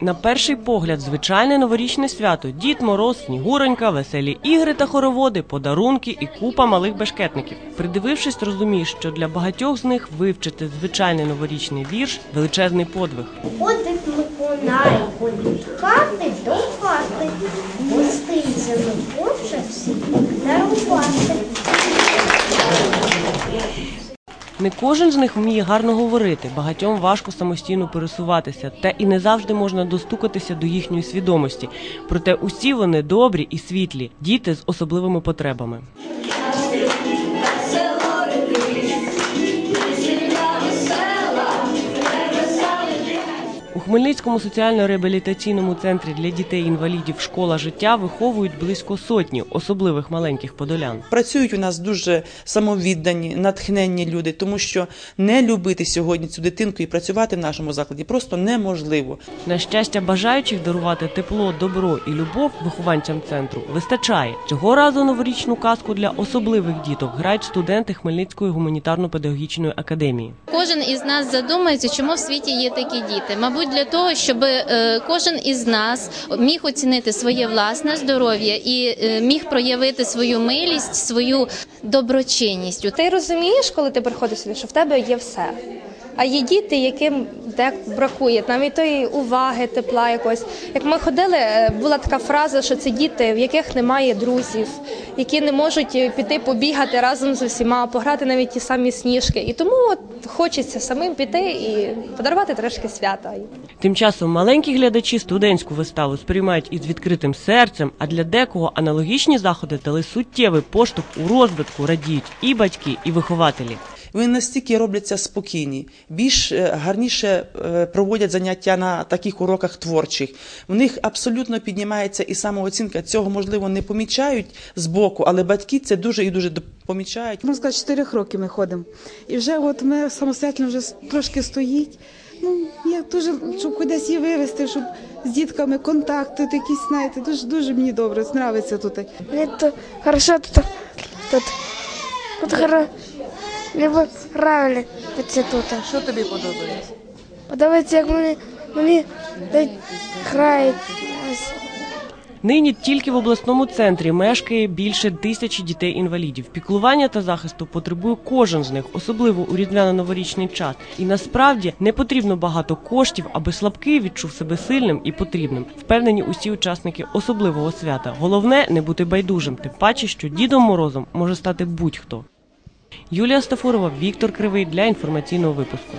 На перший погляд, звичайне новорічне свято. Дід Мороз, Снігуронька, веселі ігри та хороводи, подарунки і купа малих бешкетників. Придивившись, розумієш, що для багатьох з них вивчити звичайний новорічний вірш величезний подвиг. Ходить Миколай, ходить хати до хати, гостинцями хоче всім дарувати. Не кожен з них вміє гарно говорити, багатьом важко самостійно пересуватися, та і не завжди можна достукатися до їхньої свідомості. Проте усі вони добрі і світлі, діти з особливими потребами. У Хмельницькому соціально-реабілітаційному центрі для дітей-інвалідів школа життя виховують близько сотні особливих маленьких подолян. Працюють у нас дуже самовіддані, натхненні люди, тому що не любити сьогодні цю дитинку і працювати в нашому закладі просто неможливо. На щастя, бажаючих дарувати тепло, добро і любов вихованцям центру вистачає. Цього разу новорічну казку для особливих діток грають студенти Хмельницької гуманітарно-педагогічної академії. Кожен із нас задумається, чому в світі є такі діти. Мабуть, для того, щоб е, кожен із нас міг оцінити своє власне здоров'я і е, міг проявити свою милість, свою доброчинність. Ти розумієш, коли ти приходиш сюди, що в тебе є все. А є діти, яким де бракує навіть тої уваги, тепла якось. Як ми ходили, е, була така фраза, що це діти, в яких немає друзів, які не можуть е, піти побігати разом з усіма, пограти навіть ті самі сніжки. І тому от хочеться самим піти і подарувати трошки свята. Тим часом маленькі глядачі студентську виставу сприймають із відкритим серцем, а для декого аналогічні заходи дали суттєвий поштовх у розвитку, радіють і батьки, і вихователі. Вони настільки робляться спокійні, більш е, гарніше е, проводять заняття на таких уроках творчих. В них абсолютно піднімається і самооцінка. Цього можливо не помічають збоку, але батьки це дуже і дуже помічають. Можна сказати, 4 роки ми ходимо. І вже от ми самостоятельно вже трошки стоїть. Ну, я дуже, щоб кудись її вивезти, щоб з дітками контакти якісь, знаєте, дуже, дуже мені добре, нравиться тут. Мне тут хорошо тут. Тут, тут Мені нравиться тут. Що тобі подобається? Подобається, як мені, мені грають. Нині тільки в обласному центрі мешкає більше тисячі дітей-інвалідів. Піклування та захисту потребує кожен з них, особливо у різдвяно-новорічний час. І насправді не потрібно багато коштів, аби слабкий відчув себе сильним і потрібним. Впевнені усі учасники особливого свята. Головне не бути байдужим, тим паче, що Дідом Морозом може стати будь-хто. Юлія Стафурова, Віктор Кривий для інформаційного випуску.